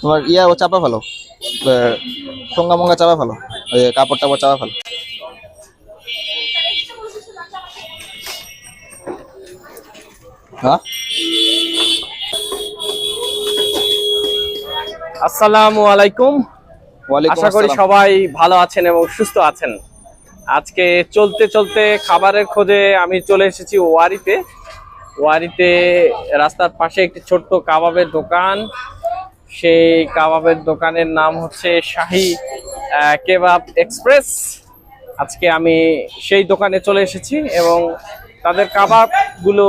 তোমার ইয়া ও চাপা ফেলো সঙ্গা মঙ্গা চাপা ফেলো ওই কাপড় টাপড় চাপা ফেলো। হ্যাঁ? আসসালামু আলাইকুম। আশা করি সবাই ভালো আছেন এবং সুস্থ আছেন। আজকে চলতে চলতে খাবারের খোঁজে আমি চলে এসেছি ওয়ারিতে। ওয়ারিতে রাস্তার পাশে একটি ছোট্ট কাবাবের দোকান। সেই কাবাবের দোকানের নাম হচ্ছে শাহি কেবাব এক্সপ্রেস। আজকে আমি সেই দোকানে চলে এসেছি এবং তাদের কাবাবগুলো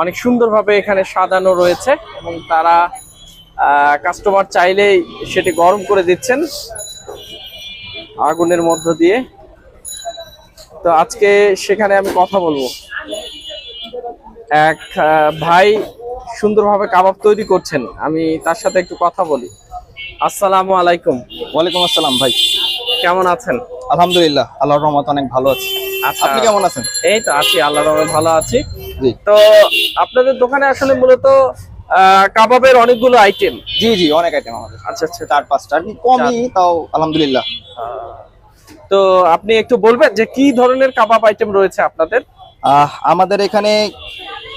অনেক সুন্দরভাবে এখানে সাজানো রয়েছে এবং তারা কাস্টমার চাইলেই সেটি গরম করে দিচ্ছেন আগুনের মধ্য দিয়ে। তো আজকে সেখানে আমি কথা বলব। এক ভাই সুন্দরভাবে কাবাব তৈরি করছেন। আমি তার সাথে একটু কথা বলি। আসসালামু আলাইকুম। ওয়ালাইকুম আসসালাম ভাই। কেমন আছেন? আলহামদুলিল্লাহ আল্লাহর রহমত অনেক ভালো আছে। আচ্ছা। আপনি কেমন আছেন? এই তো আছি আল্লাহ রহমে ভালো আছি। তো আপনাদের দোকানে আসলে মূলত কাবাবের অনেকগুলো আইটেম জি জি অনেক আইটেম আমাদের। আচ্ছা আচ্ছা। চার পাঁচটা। আর কমই তাও আলহামদুলিল্লাহ। তো আপনি একটু বলবেন যে কি ধরনের কাবাব আইটেম রয়েছে আপনাদের? আহ, আমাদের এখানে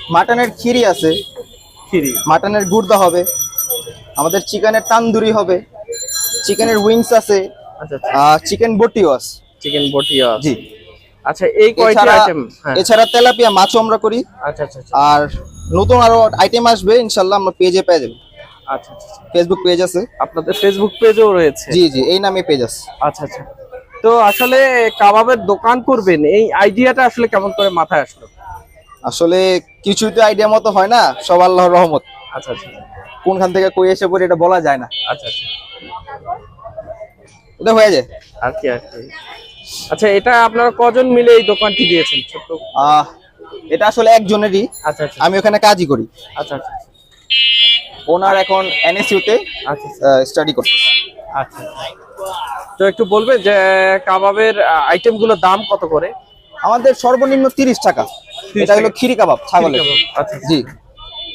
মাটনের খিরি আছে খিরি। মাটনের গুর্দা হবে আমাদের চিকেনের তান্দুরি হবে চিকেনের উইংস আছে আচ্ছা আচ্ছা। চিকেন বটিও আছে চিকেন বটিয়া জি। আচ্ছা এই কয়টি এছাড়া আইটেম হ্যাঁ। এছাড়া তেলাপিয়া মাছও আমরা করি। আচ্ছা আর নতুন আরও আইটেম আসবে ইনশাল্লাহ আমরা পেজে পেয়ে যাব। আচ্ছা। ফেসবুক পেজ আছে। আপনাদের ফেসবুক পেজও রয়েছে? জি জি এই নামে পেজ আছে। আচ্ছা আচ্ছা। তো আসলে কাবাবের দোকান করবেন এই আইডিয়াটা আসলে কেমন করে মাথায় আসলো? আসলে কিছুই তো আইডিয়া মতো হয় না সব আল্লাহর রহমত। আচ্ছা আচ্ছা। কোনখান থেকে কই এসে পড়ে এটা বলা যায় না। আচ্ছা আচ্ছা। এটা হয়ে যায়। আর কি আর কি। আচ্ছা এটা আপনারা কজন মিলে এই দোকানটি দিয়েছেন? আহ এটা আসলে একজনেরই। আচ্ছা আচ্ছা। আমি ওখানে কাজই করি। আচ্ছা আচ্ছা। ওনার এখন এনএসইউতে আচ্ছা স্টাডি করতে আচ্ছা তো একটু বলবেন যে কাবাবের আইটেমগুলোর দাম কত করে? আমাদের সর্বনিম্ন তিরিশ টাকা। 30 এটা হলো খিরি কাবাব ছাগলের। আচ্ছা জি।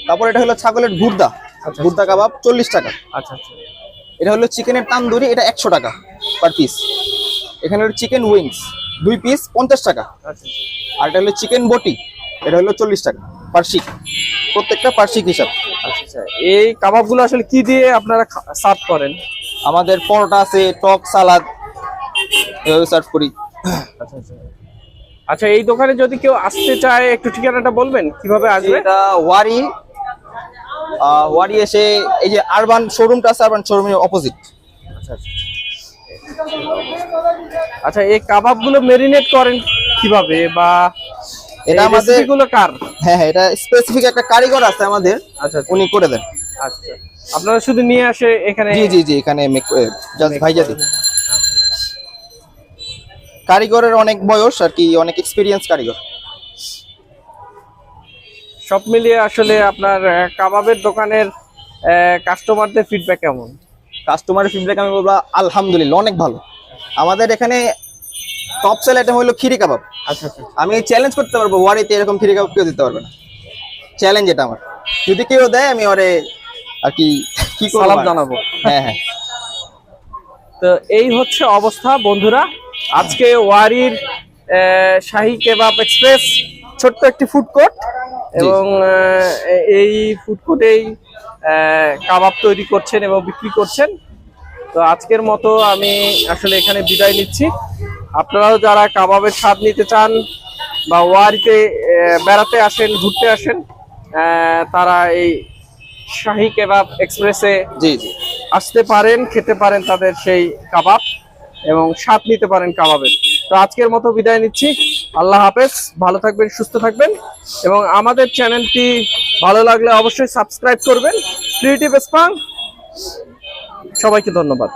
তারপর এটা হলো ছাগলের গুর্দা আচ্ছা। গুর্দা কাবাব চল্লিশ টাকা। আচ্ছা আচ্ছা। এটা হলো চিকেনের তান্দুরি এটা একশো টাকা পার পিস এখানে হলো চিকেন উইংস দুই পিস পঞ্চাশ টাকা। আচ্ছা আর এটা হলো চিকেন বটি এটা হলো চল্লিশ টাকা পার শিক প্রত্যেকটা পার শিক হিসাব। আচ্ছা আচ্ছা। এই কাবাবগুলো আসলে কি দিয়ে আপনারা সার্ভ করেন? আমাদের পরোটা আছে টক সালাদ। এভাবে সার্ভ করি। আচ্ছা আচ্ছা। আচ্ছা এই দোকানে যদি কেউ আসতে চায় একটু ঠিকানাটা বলবেন? কীভাবে আসবে? এটা ওয়ারি ওয়ারি এসে এই যে আরবান শোরুমটা আছে আরবান শোরুমের অপোজিট আচ্ছা আচ্ছা। আচ্ছা এই কাবাবগুলো মেরিনেট করেন কীভাবে? বা এটা আমাদেরগুলো কার? হ্যাঁ হ্যাঁ এটা স্পেসিফিক একটা কারিগর আছে আমাদের আচ্ছা আচ্ছা, উনি করে দেন। আচ্ছা আপনারা শুধু নিয়ে আসে এখানে? জি জি জি এখানে জাস্ট ভাইজা দিই। কারিগরের অনেক বয়স আর কি অনেক এক্সপিরিয়েন্স কারিগর। সব মিলিয়ে আসলে আপনার কাবাবের দোকানের কাস্টমারদের ফিডব্যাক কেমন? কাস্টমারের ফিডব্যাক আমি বলব আলহামদুলিল্লাহ অনেক ভালো। আমাদের এখানে টপ সেল আইটেম হলো খিরি কাবাব। আচ্ছা আচ্ছা। আমি চ্যালেঞ্জ করতে পারব ওয়ারিতে এরকম খিরি কাবাব কেউ দিতে পারবে না। চ্যালেঞ্জ এটা আমার। যদি কেউ দেয় আমি ওরে আর কি কি সালাম জানাব। হ্যাঁ হ্যাঁ। তো এই হচ্ছে অবস্থা বন্ধুরা। আজকে ওয়ারির শাহী কেবাব এক্সপ্রেস ছোট্ট একটি ফুড কোর্ট এবং এই ফুড কোর্টেই কাবাব তৈরি করছেন এবং বিক্রি করছেন। তো আজকের মতো আমি আসলে এখানে বিদায় নিচ্ছি। আপনারাও যারা কাবাবের স্বাদ নিতে চান বা ওয়ারিতে বেড়াতে আসেন ঘুরতে আসেন আহ, তারা এই শাহী কেবাব এক্সপ্রেসে জি জি। আসতে পারেন খেতে পারেন তাদের সেই কাবাব। এবং স্বাদ নিতে পারেন কাবাবের। তো আজকের মতো বিদায় নিচ্ছি। আল্লাহ হাফেজ, ভালো থাকবেন, সুস্থ থাকবেন এবং আমাদের চ্যানেলটি ভালো লাগলে অবশ্যই সাবস্ক্রাইব করবেন। ক্রিয়েটিভ স্পাং সবাইকে ধন্যবাদ।